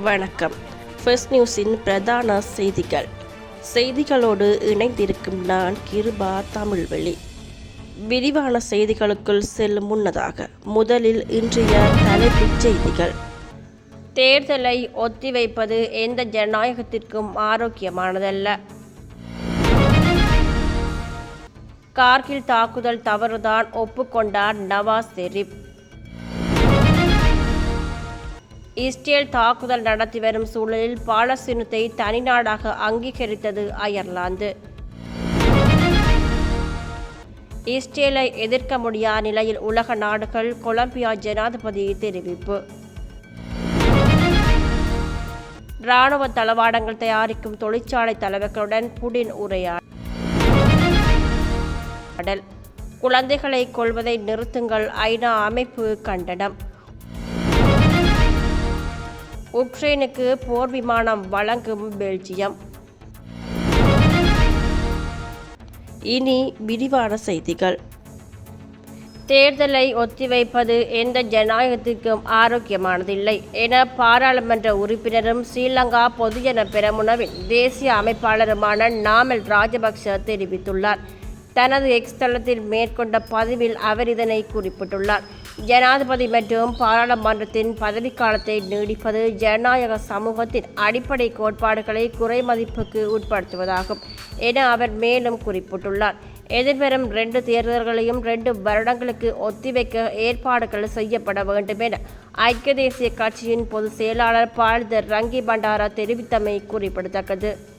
வணக்கம். ஃபர்ஸ்ட் நியூஸின் பிரதான செய்திகள். செய்திகளோடு இணைந்திருக்கும் நான் கிருபா தமிழ்வெளி. விரிவான செய்திகளுக்குள் செல்லும் முன்னதாக முதலில் இன்றைய தலைப்புச் செய்திகள். தேர்தலை ஒத்திவைப்பது எந்த ஜனநாயகத்திற்கும் ஆரோக்கியமானதல்ல. கார்கில் தாக்குதல் தவறுதான் ஒப்புக்கொண்டார் நவாஸ் ஷெரீப். இஸ்ரேல் தாக்குதல் நடத்தி வரும் சூழலில் பாலஸ்தீனத்தை தனிநாடாக அங்கீகரித்தது அயர்லாந்து. இஸ்ரேலை எதிர்க்க முடியாத நிலையில் உலக நாடுகள் கொலம்பியா ஜனாதிபதி தெரிவிப்பு. இராணுவ தளவாடங்கள் தயாரிக்கும் தொழிற்சாலை தலைவர்களுடன் புடின் உரையாடல். குழந்தைகளை கொள்வதை நிறுத்துங்கள் ஐநா அமைப்பு கண்டனம். உக்ரைனுக்கு போர் விமானம் வழங்கும் பெல்ஜியம். இனி விரிவான செய்திகள். தேர்தலை ஒத்திவைப்பது எந்த ஜனநாயகத்திற்கும் ஆரோக்கியமானதில்லை என பாராளுமன்ற உறுப்பினரும் ஸ்ரீலங்கா பொதுஜன பெரமுனவின் தேசிய அமைப்பாளருமான நாமல் ராஜபக்ஷ தெரிவித்துள்ளார். தனது எக்ஸ் தளத்தில் மேற்கொண்ட பதிவில் அவர் இதனை குறிப்பிட்டுள்ளார். ஜனாதிபதி மற்றும் பாராளுமன்றத்தின் பதவிக்காலத்தை நீடிப்பது ஜனநாயக சமூகத்தின் அடிப்படை கோட்பாடுகளை குறைமதிப்புக்கு உட்படுத்துவதாகும் என அவர் மேலும் குறிப்பிட்டுள்ளார். எதிர்வரும் ரெண்டு தேர்தல்களையும் ரெண்டு வருடங்களுக்கு ஒத்திவைக்க ஏற்பாடுகள் செய்யப்பட வேண்டும் என ஐக்கிய தேசிய கட்சியின் பொதுச் செயலாளர் பாலிதர் ரங்கி பண்டாரா தெரிவித்தமை குறிப்பிடத்தக்கது.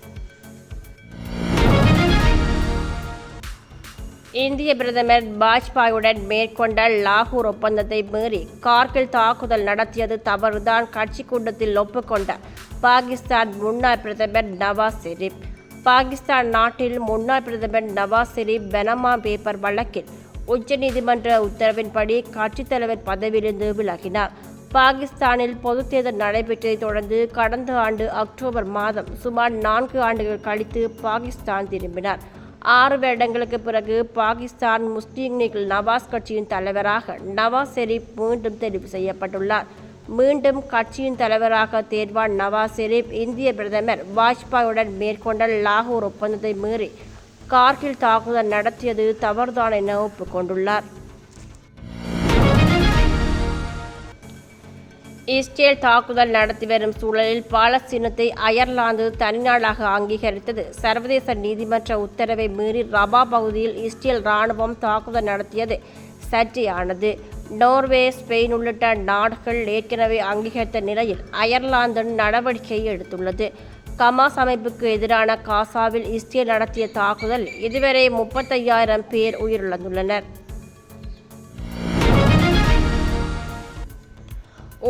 இந்திய பிரதமர் வாஜ்பாயுடன் மேற்கொண்ட லாகூர் ஒப்பந்தத்தை மீறி கார்கில் தாக்குதல் நடத்தியது தவறுதான் கட்சி கூட்டத்தில் ஒப்புக்கொண்ட பாகிஸ்தான் முன்னாள் பிரதமர் நவாஸ் ஷெரீப். பாகிஸ்தான் நாட்டில் முன்னாள் பிரதமர் நவாஸ் ஷெரீப் பெனமா பேப்பர் வழக்கில் உச்சநீதிமன்ற உத்தரவின்படி கட்சித் தலைவர் பதவியிலிருந்து விலகினார். பாகிஸ்தானில் பொதுத் தேர்தல் நடைபெற்றதை தொடர்ந்து கடந்த ஆண்டு அக்டோபர் மாதம் சுமார் நான்கு ஆண்டுகள் கழித்து பாகிஸ்தான் திரும்பினார். ஆறு வருடங்களுக்கு பிறகு பாகிஸ்தான் முஸ்லீம் லீக் நவாஸ் கட்சியின் தலைவராக நவாஸ் ஷெரீப் மீண்டும் தெரிவு செய்யப்பட்டுள்ளார். மீண்டும் கட்சியின் தலைவராக தேர்வான் நவாஸ் ஷெரீப் இந்திய பிரதமர் வாஜ்பாயுடன் மேற்கொண்ட லாகூர் ஒப்பந்தத்தை மீறி கார்கில் தாக்குதல் நடத்தியது தவறுதான் என ஒப்புக்கொண்டுள்ளார். இஸ்ரேல் தாக்குதல் நடத்தி வரும் சூழலில் பாலஸ்தீனத்தை அயர்லாந்து தனிநாடாக அங்கீகரித்தது. சர்வதேச நீதிமன்ற உத்தரவை மீறி ரபா பகுதியில் இஸ்ரேல் இராணுவம் தாக்குதல் நடத்தியது. சர்ச்சையானது நோர்வே ஸ்பெயின் உள்ளிட்ட நாடுகள் ஏற்கனவே அங்கீகரித்த நிலையில் அயர்லாந்து நடவடிக்கை எடுத்துள்ளது. கமாஸ் அமைப்புக்கு எதிரான காசாவில் இஸ்ரேல் நடத்திய தாக்குதல் இதுவரை முப்பத்தையாயிரம் பேர் உயிரிழந்துள்ளனர்.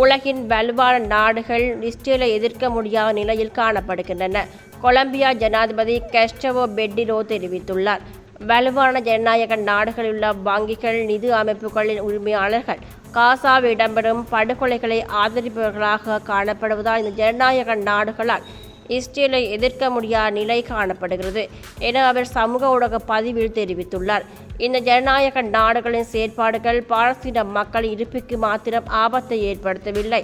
உலகின் வலுவான நாடுகள் இஸ்ரேலை எதிர்க்க முடியாத நிலையில் காணப்படுகின்றன. கொலம்பியா ஜனாதிபதி கெஸ்டவோ பெட்டிரோ தெரிவித்துள்ளார். வலுவான ஜனநாயக நாடுகளில் உள்ள வங்கிகள் நிதி அமைப்புகளின் உரிமையாளர்கள் காசாவில் இடம்பெறும் படுகொலைகளை ஆதரிப்பவர்களாக காணப்படுவதால் இந்த ஜனநாயக நாடுகளால் இஸ்ரேலை எதிர்க்க முடியாத நிலை காணப்படுகிறது என அவர் சமூக ஊடக பதிவில் தெரிவித்துள்ளார். இந்த ஜனநாயக நாடுகளின் செயற்பாடுகள் பாலஸ்தீன மக்கள் இருப்பிற்கு மாத்திரம் ஆபத்தை ஏற்படுத்தவில்லை.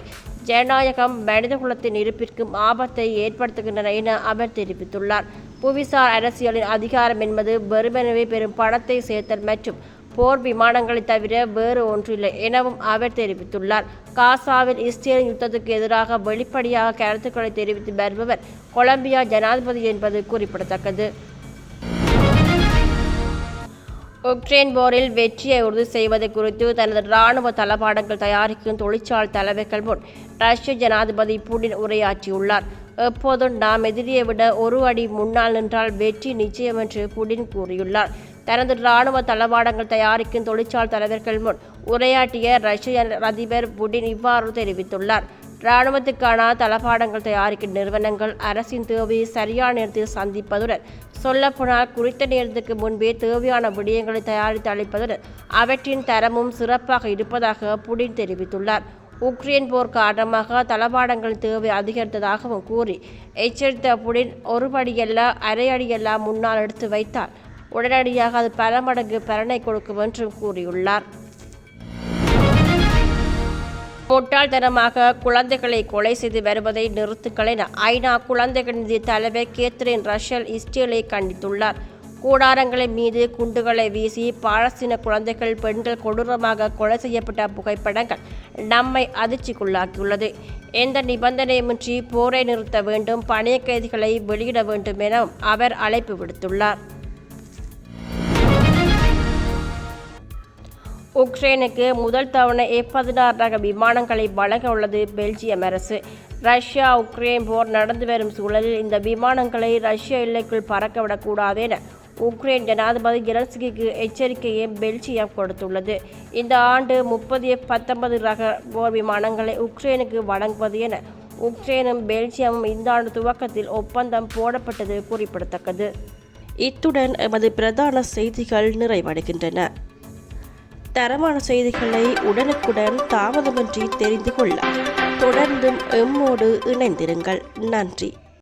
ஜனநாயகம் மனிதகுலத்தின் இருப்பிற்கும் ஆபத்தை ஏற்படுத்துகின்றன என அவர் தெரிவித்துள்ளார். புவிசார் அரசியலின் அதிகாரம் என்பது வெறுமெனவே பெரும் பணத்தை சேர்த்தல் மற்றும் போர் விமானங்களை தவிர வேறு ஒன்றில்லை எனவும் அவர் தெரிவித்துள்ளார். காசாவில் இஸ்ரேல் யுத்தத்துக்கு எதிராக வெளிப்படையாக கருத்துக்களை தெரிவித்து வருபவர் கொலம்பியா ஜனாதிபதி என்பது குறிப்பிடத்தக்கது. உக்ரைன் போரில் வெற்றியை உறுதி செய்வது குறித்து தனது இராணுவ தளபாடங்கள் தயாரிக்கும் தொழிற்சாலை தலைவர்கள் முன் ரஷ்ய ஜனாதிபதி புடின் உரையாற்றியுள்ளார். எப்போதும் நாம் எதிரியை விட ஒரு அடி முன்னால் நின்றால் வெற்றி நிச்சயம் என்று புடின் கூறியுள்ளார். தனது இராணுவ தளவாடங்கள் தயாரிக்கும் தொழிற்சால் தலைவர்கள் முன் உரையாற்றிய ரஷ்ய அதிபர் புடின் இவ்வாறு தெரிவித்துள்ளார். இராணுவத்துக்கான தளபாடங்கள் தயாரிக்கும் நிறுவனங்கள் அரசின் தேவையை சரியான நேரத்தில் சந்திப்பதுடன் சொல்லப்போனால் குறித்த நேரத்துக்கு முன்பே தேவையான விடயங்களை தயாரித்து அளிப்பதுடன் அவற்றின் தரமும் சிறப்பாக இருப்பதாக புடின் தெரிவித்துள்ளார். உக்ரைன் போர் காரணமாக தளபாடங்கள் தேவை அதிகரித்ததாகவும் கூறி எச்சரித்த புடின் ஒரு படியல்ல அரை அடியல்ல முன்னால் எடுத்து வைத்தார் உடனடியாக அது பல மடங்கு பலனை கொடுக்கும் என்றும் கூறியுள்ளார். முட்டாள்தனமாக குழந்தைகளை கொலை செய்து வருவதை நிறுத்துங்கள் என ஐநா குழந்தைகள் நிதி தலைவர் கேத்ரின் ரஷல் இஸ்ரேலை கண்டித்துள்ளார். கூடாரங்களின் மீது குண்டுகளை வீசி பாலஸ்தீன குழந்தைகள் பெண்கள் கொடூரமாக கொலை செய்யப்பட்ட புகைப்படங்கள் நம்மை அதிர்ச்சிக்குள்ளாக்கியுள்ளது. எந்த நிபந்தனையுமின்றி போரை நிறுத்த வேண்டும் பணிய கைதிகளை வெளியிட வேண்டும் எனவும் அவர் அழைப்பு விடுத்துள்ளார். உக்ரைனுக்கு முதல் தவணை எஃப் பதினாறு ரக விமானங்களை வழங்க உள்ளது பெல்ஜியம் அரசு. ரஷ்யா உக்ரைன் போர் நடந்து வரும் சூழலில் இந்த விமானங்களை ரஷ்ய எல்லைக்குள் பறக்கவிடக்கூடாது என உக்ரைன் ஜனாதிபதி ஜெலன்ஸ்கிக்கு எச்சரிக்கையை பெல்ஜியம் கொடுத்துள்ளது. இந்த ஆண்டு முப்பது எஃப் பத்தொன்பது ரக போர் விமானங்களை உக்ரைனுக்கு வழங்குவது என உக்ரைனும் பெல்ஜியமும் இந்த ஆண்டு துவக்கத்தில் ஒப்பந்தம் போடப்பட்டது குறிப்பிடத்தக்கது. இத்துடன் எமது பிரதான செய்திகள் நிறைவடைகின்றன. தரமான செய்திகளை உடனுக்குடன் தாமதமின்றி தெரிந்து கொள்ள தொடர்ந்தும் எம்மோடு இணைந்திருங்கள். நன்றி.